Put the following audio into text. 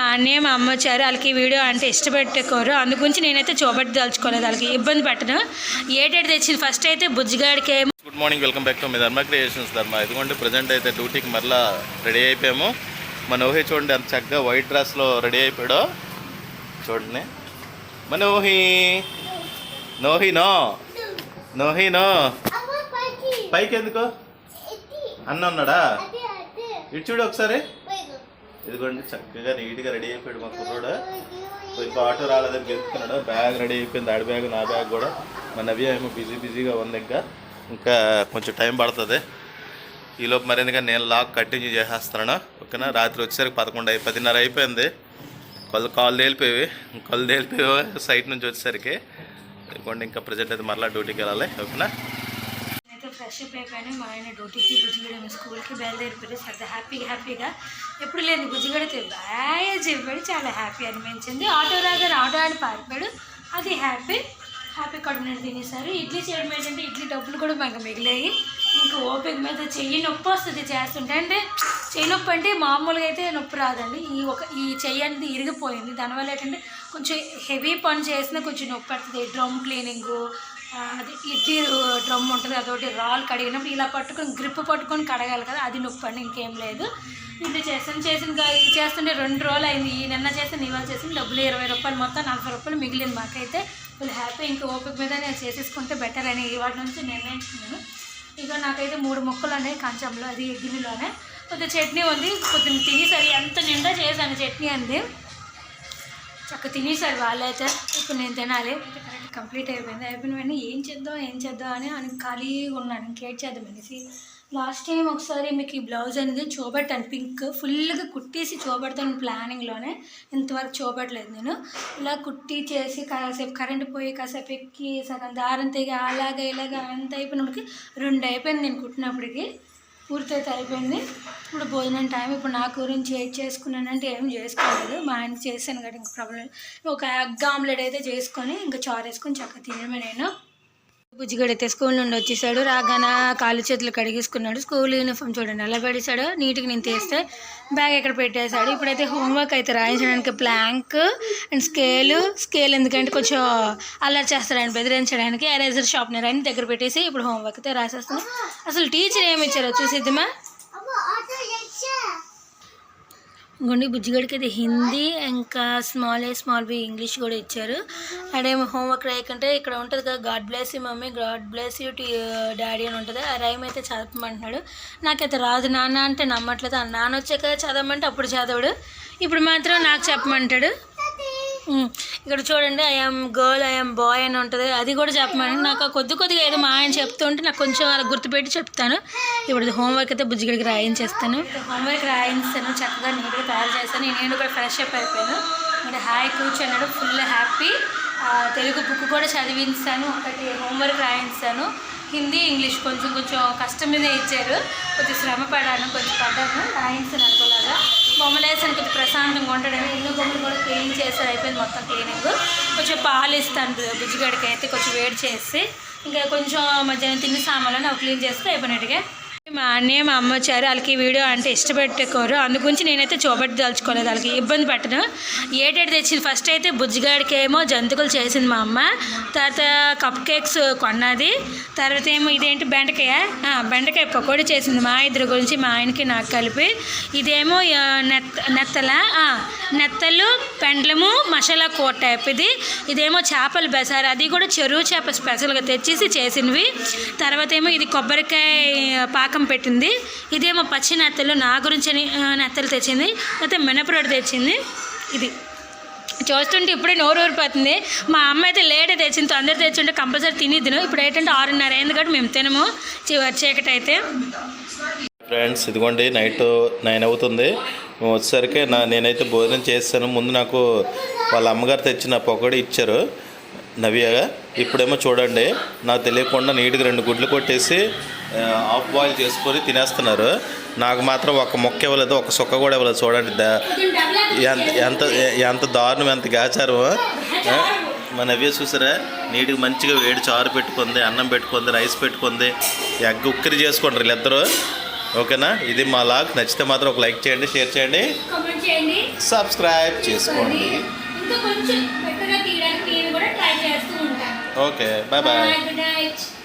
మా అన్నయ్య మా అమ్మ వచ్చారు. వాళ్ళకి వీడియో అంటే ఇష్టపెట్టుకోరు. అందుగురించి నేనైతే చూపెట్టి దాల్చుకోలేదు వాళ్ళకి ఇబ్బంది పెట్టను. ఏటేటి తెచ్చింది? ఫస్ట్ అయితే బుజ్జిగాడికి. ఏమో good morning welcome back to me Dharma creations ధర్మ. ఇదిగోండి ప్రజెంట్ అయితే డ్యూటీకి మరలా రెడీ అయిపోయాము. మన ఊహి చూడండి అంత చక్కగా వైట్ డ్రెస్లో రెడీ అయిపోయాడో. చూడండి. మనోహి నోహి. నో. నోహి నో. పైకి. ఎందుకు అన్న ఉన్నాడా? ఇటు చూడు ఒకసారి. ఇదిగోండి చక్కగా నీట్గా రెడీ అయిపోయాడు మా కుర్రోడు. ఇంకో ఆటో రాలేదని గెలుపుతున్నాడు బ్యాగ్ రెడీ అయిపోయింది. ఆడి బ్యాగ్ నా బ్యాగ్ కూడా. మా నవ్య ఏమో బిజీ బిజీగా ఉంది ఇంకా. ఇంకా కొంచెం టైం పడుతుంది. ఈలోపు మరింతగా నేను లాక్ కంటిన్యూ చేసేస్తున్నాను. ఓకేనా? రాత్రి వచ్చేసరికి పదకొండు అయి పదిన్నర అయిపోయింది. కళ్ళు కాళ్ళు తేలిపోయి కళ్ళు తేలిపోయి సైట్ నుంచి వచ్చేసరికి. ఇదిగోండి ఇంకా ప్రజెంట్ అయితే మరలా డ్యూటీకి వెళ్ళాలి. ఓకేనా? ఫ్రెష్ అప్ అయిపోయాను. మా ఆయన డ్యూటీకి బుజ్జిగడ స్కూల్కి బయలుదేరిపోయి సరదా హ్యాపీగా హ్యాపీగా ఎప్పుడు లేని బుజ్జిగడితే బాగా చెప్పాడు. చాలా హ్యాపీ అనిపించింది. ఆటో రాగానే ఆటో ఆడి పారిపోయాడు. అది హ్యాపీ హ్యాపీ కడుపు నేను తినేసారు ఇడ్లీ చేయడం ఏంటంటే ఇడ్లీ డబ్బులు కూడా మాకు మిగిలాయి. ఇంకా ఓపిక మీద చెయ్యి నొప్పి వస్తుంది చేస్తుంటే. అంటే చెయ్యి నొప్పి అంటే మామూలుగా అయితే నొప్పి రాదండి. ఈ ఒక ఈ చెయ్యి అనేది ఇరిగిపోయింది. దానివల్ల ఏంటంటే కొంచెం హెవీ పని చేసినా కొంచెం నొప్పి పడుతుంది డ్రమ్ క్లీనింగు అది ఇడ్లీ డ్రమ్ ఉంటుంది అదొకటి రాళ్ళు కడిగినప్పుడు ఇలా పట్టుకొని గ్రిప్ పట్టుకొని కడగాలి కదా అది నొప్పి అండి ఇంకేం లేదు. ఇది చేసాను చేసిన ఇది చేస్తుంటే రెండు రోజులు అయింది ఈ నిన్న చేసిన ఇవాళ చేసిన డబ్బులు ఇరవై రూపాయలు మొత్తం నలభై రూపాయలు మిగిలింది మాకైతే. ఫుల్ హ్యాపీ ఇంకా ఓపిక మీద నేను చేసేసుకుంటే బెటర్ అని ఇవాటి నుంచి నిర్ణయించుకున్నాను. ఇక నాకైతే మూడు మొక్కలు ఉన్నాయి కంచంలో అది గిన్నెలోనే. కొద్దిగా చట్నీ ఉంది కొద్దిగా తినేసరి ఎంత నిండా చేశాను చట్నీ అంది చక్క వాళ్ళు వాళ్ళైతే ఇప్పుడు నేను తినాలి. కంప్లీట్ అయిపోయింది. అయిపోయిన వెంటనే ఏం చేద్దాం ఏం చేద్దాం అని అని ఖాళీగా ఉన్నాను ఇంకేట్ చేద్దాం అనేసి లాస్ట్ టైం ఒకసారి మీకు ఈ బ్లౌజ్ అనేది చూపెట్టాను. పింక్ ఫుల్గా కుట్టేసి చూపెడతాను ప్లానింగ్లోనే. ఇంతవరకు చూపెట్టలేదు నేను. ఇలా కుట్టి చేసి కాసేపు కరెంట్ పోయి కాసేపు ఎక్కి సగం దారం తెగి అలాగా ఇలాగా అంత అయిపోయినప్పటికి రెండు అయిపోయింది నేను కుట్టినప్పటికి. పూర్తయితే అయిపోయింది. ఇప్పుడు భోజనం టైం ఇప్పుడు నా గురించి ఏది చేసుకున్నానంటే ఏం చేసుకోలేదు. మా ఆయన చేశాను కదా ఇంకా ప్రాబ్లం ఒక ఎగ్ ఆమ్లెట్ అయితే చేసుకొని ఇంకా చారు వేసుకొని చక్కగా తినడమే నేను. బుజ్జిగడ అయితే స్కూల్ నుండి వచ్చేసాడు. రాగానే కాళ్ళు చేతులు కడిగేసుకున్నాడు. స్కూల్ యూనిఫామ్ చూడండి ఎలా పెడేశాడు. నీట్గా నేను తీస్తే బ్యాగ్ ఎక్కడ పెట్టేశాడు. ఇప్పుడైతే హోంవర్క్ అయితే రాయించడానికి ప్లాంక్ అండ్ స్కేలు. స్కేల్ ఎందుకంటే కొంచెం అల్లరి చేస్తాడని బెదిరించడానికి ఎరేజర్ షార్ప్నర్ అని దగ్గర పెట్టేసి ఇప్పుడు హోంవర్క్ అయితే రాసేస్తున్నాం. అసలు టీచర్ ఏమి ఇచ్చారో చూసిద్దామా? గుండి బుజ్జిగడికి అయితే హిందీ ఇంకా small A small B English కూడా ఇచ్చారు. అడేమో హోంవర్క్ రాయకంటే ఇక్కడ ఉంటుంది కదా god bless you mummy god bless you tea daddy అని ఉంటుంది. ఆ రైమ్ అయితే చదవమంటున్నాడు. నాకైతే రాదు నాన్న అంటే నమ్మట్లేదు. ఆ నాన్న వచ్చాక చదవమంటే అప్పుడు చదవడు. ఇప్పుడు మాత్రం నాకు చెప్పమంటాడు. ఇక్కడ చూడండి ఐఎమ్ గర్ల్ ఐఎమ్ బాయ్ అని ఉంటుంది. అది కూడా చెప్పమని. నాకు కొద్ది కొద్దిగా ఏదో మా ఆయన చెప్తుంటే నాకు కొంచెం అలా గుర్తుపెట్టి చెప్తాను. ఇప్పుడు హోంవర్క్ అయితే బుజ్జిగడికి రాయించేస్తాను. హోంవర్క్ రాయించాను చక్కగా నీట్గా తయారు చేస్తాను నేను కూడా ఫ్రెష్ అప్ అయిపోయాను. అంటే హాయ్ కూర్చున్నాడు ఫుల్ హ్యాపీ తెలుగు బుక్ కూడా చదివించాను. ఒకటి హోంవర్క్ రాయించాను. హిందీ ఇంగ్లీష్ కొంచెం కొంచెం కష్టం మీద ఇచ్చారు. కొంచెం శ్రమ పడాను కొంచెం పడ్డాను. రాయించాను అనుకోలాగా బొమ్మలు వేసాను కొంచెం ప్రశాంతంగా ఉంటాడని ఎన్నో బొమ్మలు కూడా క్లీన్ చేశారు. అయిపోయింది మొత్తం క్లీనింగ్ కొంచెం పాలు ఇస్తాను బుజ్జిగాడికి అయితే కొంచెం వేడి చేసి. ఇంకా కొంచెం మధ్యాహ్నం తిన్న సామాన్లను అవి క్లీన్ చేస్తే అయిపోయినట్టుగా. మా అన్నయ్య మా అమ్మ వచ్చారు. వాళ్ళకి వీడియో అంటే ఇష్టపెట్టుకోరు. అందుగురించి నేనైతే చూపెట్టదలుచుకోలేదు. వాళ్ళకి ఇబ్బంది పెట్టను. ఏటేటి తెచ్చింది? ఫస్ట్ అయితే బుజ్జిగాడికేమో జంతుకులు చేసింది మా అమ్మ. తర్వాత కప్ కేక్స్ కొన్నది. తర్వాత ఏమో ఇదేంటి? బెండకాయ. బెండకాయ పకోడీ చేసింది మా ఇద్దరు గురించి మా ఆయనకి నాకు కలిపి. ఇదేమో నెత్త నెత్తల? నెత్తలు పెండ్లము మసాలా కూర టైప్ ఇది. ఇదేమో చేపలు బెసారు అది కూడా చెరువు చేప స్పెషల్గా తెచ్చేసి చేసినవి. తర్వాత ఏమో ఇది కొబ్బరికాయ పాకం పెట్టింది. ఇదేమో పచ్చి నెత్తలు నా గురించి అని, నెత్తలు తెచ్చింది. అయితే మినపరొడి తెచ్చింది. ఇది. చూస్తుంటే ఇప్పుడే నోరు ఊరిపోతుంది. మా అమ్మ అయితే లేట్ తెచ్చింది. తొందర తెచ్చుంటే కంపల్సరీ తినిద్దును ఇప్పుడు ఏంటంటే ఆరున్నర అయింది కాబట్టి మేము తినము. చివరి చీకటి అయితే. ఫ్రెండ్స్ ఇదిగోండి నైట్ నైన్ అవుతుంది. మేము వచ్చేసరికి నా నేనైతే భోజనం చేస్తాను. ముందు నాకు వాళ్ళ అమ్మగారు తెచ్చిన పొగడి ఇచ్చారు. నవ్యగా ఇప్పుడేమో చూడండి నాకు తెలియకుండా నీట్గా రెండు గుడ్లు కొట్టేసి ఆ, హాఫ్ బాయిల్ చేసుకొని తినేస్తున్నారు. నాకు మాత్రం ఒక మొక్క ఇవ్వలేదు ఒక సుక్క కూడా ఇవ్వలేదు. చూడండి దా- ఎంత ఎంత ఎంత దారుణం ఎంత గాచారం? మా నవ్య చూసారా? నీట్గా మంచిగా వేడి చారు పెట్టుకుంది అన్నం పెట్టుకుంది రైస్ పెట్టుకుంది. ఎగ్ ఉక్కిరి చేసుకోండి వీళ్ళిద్దరూ. ఓకేనా? ఇది మా లాగ్. నచ్చితే మాత్రం ఒక లైక్ చేయండి షేర్ చేయండి. సబ్స్క్రైబ్ చేసుకోండి. ఇంకా కొంచెం పెద్దగా తీయడానికి నేను కూడా